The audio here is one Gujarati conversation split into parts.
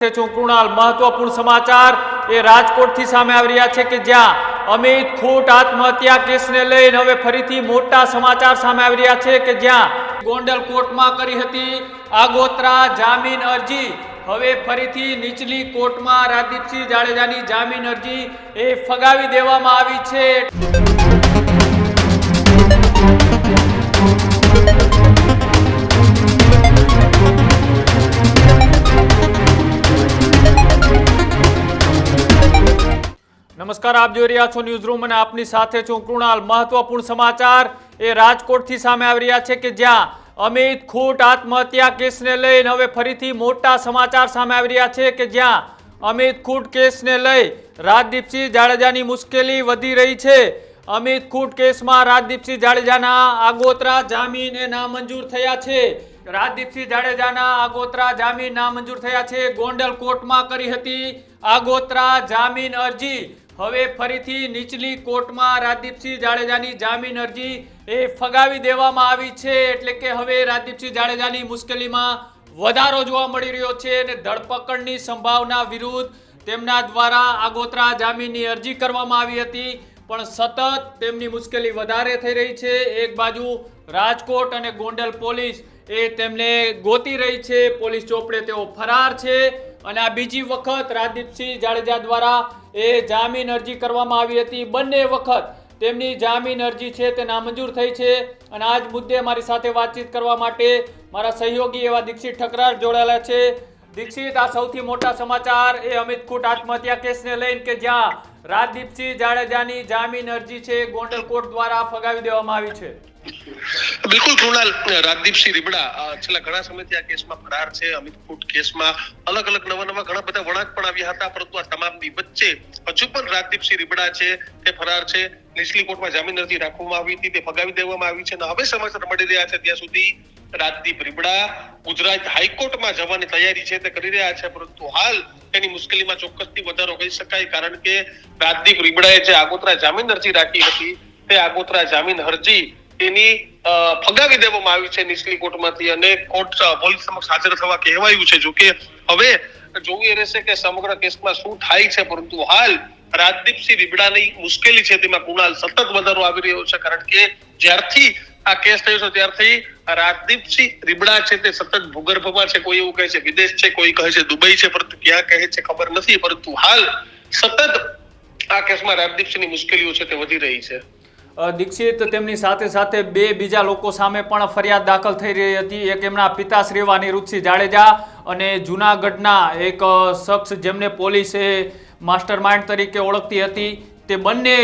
છે કૃણાલ મહત્વપૂર્ણ સમાચાર એ રાજકોટથી સામે આવી રહ્યા છે કે જ્યાં અમિત ખૂટ આત્મહત્યા કેસને લઈને હવે ફરીથી મોટા સમાચાર સામે આવી રહ્યા છે કે જ્યાં ગોંડલ કોર્ટમાં કરી હતી આગોતરા જામીન અરજી. હવે ફરીથી નીચલી કોર્ટમાં રાજદીપસિંહ જાડેજાની જામીન અરજી એ ફગાવી દેવામાં આવી છે. નમસ્કાર, આપ જોઈ રહ્યા છો ન્યૂઝ રૂમ અને આપની સાથે છું કૃણાલ. મહત્વપૂર્ણ સમાચાર એ રાજકોટથી સામે આવી રહ્યા છે કે જ્યાં અમિત ખૂટ આત્મહત્યા કેસને લઈને હવે ફરીથી મોટા સમાચાર સામે આવી રહ્યા છે કે જ્યાં અમિત ખૂટ કેસને લઈ રાજદીપસિંહ જાડેજાની મુશ્કેલી વધી રહી છે. અમિત ખૂટ કેસમાં રાજદીપસિંહ જાડેજાના આગોતરા જામીન એ નામંજૂર થયા છે. રાજદીપસિંહ જાડેજાના આગોતરા જામીન નામંજૂર થયા છે. ગોંડલ કોર્ટમાં કરી હતી આગોતરા જામીન અરજી. હવે ફરીથી નીચલી કોર્ટમાં રાજદીપસિંહ જાડેજાની જામીન અરજી એ ફગાવી દેવામાં આવી છે. એટલે કે હવે રાજદીપસિંહ જાડેજાની મુશ્કેલીમાં વધારો જોવા મળી રહ્યો છે અને ધરપકડની સંભાવના વિરુદ્ધ તેમના દ્વારા આગોતરા જામીનની અરજી કરવામાં આવી હતી. પણ સતત તેમની મુશ્કેલી વધારે થઈ રહી છે. એક બાજુ રાજકોટ અને ગોંડલ પોલીસ એ તેમને ગોતી રહી છે. પોલીસ ચોપડે તેઓ ફરાર છે. અને આ બીજી વખત રાજદીપસિંહ જાડેજા દ્વારા એ જામીન અરજી કરવામાં આવી હતી. બંને વખત તેમની જામીન અરજી છે તે નામંજૂર થઈ છે. અને આજ મુદ્દે મારી સાથે વાતચીત કરવા માટે મારા સહયોગી એવા દીક્ષિત ઠકરાર જોડાયેલા છે. દીક્ષિત, આ સૌથી મોટા સમાચાર. એ અમિત કુટ આત્મહત્યા કેસને લઈને કે જ્યાં રાજદીપસિંહ જાડેજાની જામીન અરજી છે ગોંડલ કોર્ટ દ્વારા ફગાવી દેવામાં આવી છે. બિલકુલ, કૃણાલ રાજદીપસિંહ રીબડા છેલ્લા ઘણા સમયથી આ કેસમાં ફરાર છે. અમિત ફૂટ કેસમાં અલગ અલગ નવા નવા ઘણા બધા વળાંક પણ આવ્યા હતા, પરંતુ આ તમામની વચ્ચે હજુ પણ રાજદીપસિંહ રીબડા છે, તે ફરાર છે. નીચલી કોર્ટમાં જામીન અરજી રાખવામાં આવી હતી, તે ફગાવી દેવામાં આવી છે. અને હવે સમાચાર મળી રહ્યા છે, ત્યાં સુધી રાજદીપ રીબડા ગુજરાત હાઈકોર્ટમાં જવાની તૈયારી છે તે કરી રહ્યા છે, પરંતુ હાલ તેની મુશ્કેલીમાં ચોક્કસથી વધારો કહી શકાય, કારણ કે રાજદીપ રીબડાએ જે આગોતરા જામીન અરજી રાખી હતી, તે આગોતરા જામીન અરજી તેની ફગાવી દેવામાં આવી છે નીચલી કોર્ટમાંથી અને કોર્ટ પોલીસ સમક્ષ હાજર થવા કહેવાયું છે. જોકે હવે જોવું રહેશે કે સમગ્ર કેસમાં શું થાય છે, પરંતુ હાલ રાજદીપસિંહ રીબડાની મુશ્કેલી છે, તેમાં કુણાલ સતત વધારો આવી રહ્યો છે, કારણ કે જ્યારથી આ કેસ થયો છે ત્યારથી રાજદીપસિંહ રીબડા છે તે સતત ભૂગર્ભમાં છે. કોઈ એવું કહે છે વિદેશ છે, કોઈ કહે છે દુબઈ છે, પરંતુ ક્યાં કહે છે ખબર નથી, પરંતુ હાલ સતત આ કેસમાં રાજદીપસિંહની મુશ્કેલીઓ છે તે વધી રહી છે. દીક્ષિત તેમની સાથે સાથે બે બીજા લોકો સામે પણ ફરિયાદ દાખલ થઈ રહી હતી. એક એમના પિતાશ્રી એવા અનિરુદ્ધસિંહ જાડેજા અને જૂનાગઢના એક શખ્સ જેમને પોલીસે માસ્ટર માઇન્ડ તરીકે ઓળખતી હતી. તે બંને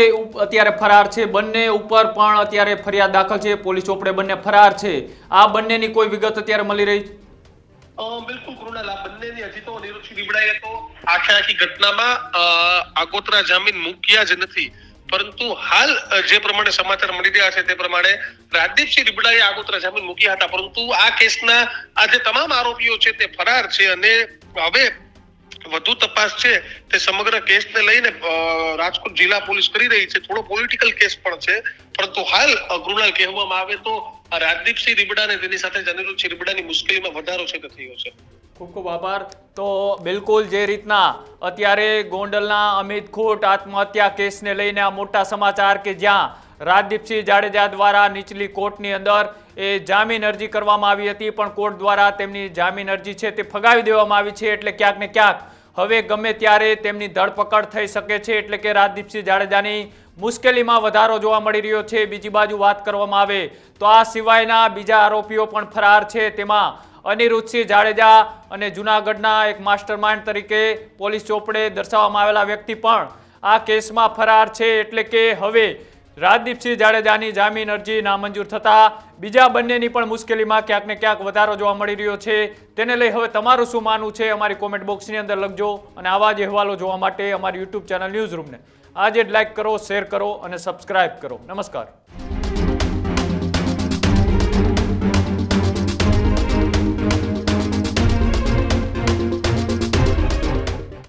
અત્યારે ફરાર છે. બંને ઉપર પણ અત્યારે ફરિયાદ દાખલ છે. પોલીસ ચોપડે બંને ફરાર છે. આ બંનેની કોઈ વિગત અત્યારે મળી રહી બિલકુલ કૃણાલ, આ બંનેની હજી તો નિરુક્ષી રીબડાએ તો આખે આખી ઘટનામાં આગોતરા જામીન મૂક્યા જ નથી. પરંતુ હાલ જે પ્રમાણે સમાચાર મળી રહ્યા છે તે પ્રમાણે રાજદીપસિંહ રીબડાએ આગોતરા જામીન મૂક્યા હતા. પરંતુ આ કેસના આ જે તમામ આરોપીઓ છે તે ફરાર છે અને હવે વધુ તપાસ છે તે સમગ્ર કેસને લઈને રાજકોટ જિલ્લા પોલીસ કરી રહી છે. થોડો પોલિટિકલ કેસ પણ છે. પરંતુ હાલ કૃણાલ કહેવામાં આવે તો રાજદીપસિંહ રીબડા અને તેની સાથે જ અનિરુદ્ધસિંહ રીબડાની મુશ્કેલીમાં વધારો છે તે થયો છે? ખૂબ ખૂબ આભાર. તો બિલકુલ જે રીતના અત્યારે ગોંડલના અમિત ખોટ આત્મહત્યા કેસને લઈને આ મોટા સમાચાર કે જ્યાં રાજદીપસિંહ જાડેજા દ્વારા નીચલી કોર્ટની અંદર એ જામીન અરજી કરવામાં આવી હતી, પણ કોર્ટ દ્વારા તેમની જામીન અરજી છે તે ફગાવી દેવામાં આવી છે એટલે ક્યાંક ને ક્યાંક હવે ગમે ત્યારે તેમની ધરપકડ થઈ શકે છે, એટલે કે રાજદીપસિંહ જાડેજાની મુશ્કેલીમાં વધારો જોવા મળી રહ્યો છે. બીજી બાજુ વાત કરવામાં આવે તો આ સિવાયના બીજા આરોપીઓ પણ ફરાર છે. તેમાં અનિરુદ્ધસિંહ જાડેજા અને જૂનાગઢના એક માસ્ટરમાઇન્ડ તરીકે પોલીસ ચોપડે દર્શાવવામાં આવેલા વ્યક્તિ પણ આ કેસમાં ફરાર છે. એટલે કે હવે રાજદીપસિંહ જાડેજાની જામીન અરજી નામંજૂર થતા બીજા બંનેની પણ મુશ્કેલીમાં ક્યાંક ને ક્યાંક વધારો જોવા મળી રહ્યો છે. તેને લઈ હવે તમારું શું માનવું છે અમારી કોમેન્ટ બોક્સની અંદર લખજો અને આવા જ અહેવાલો જોવા માટે અમારી યુટ્યુબ ચેનલ ન્યૂઝ રૂમને આજે જ લાઇક કરો શેર કરો અને સબસ્ક્રાઇબ કરો. નમસ્કાર.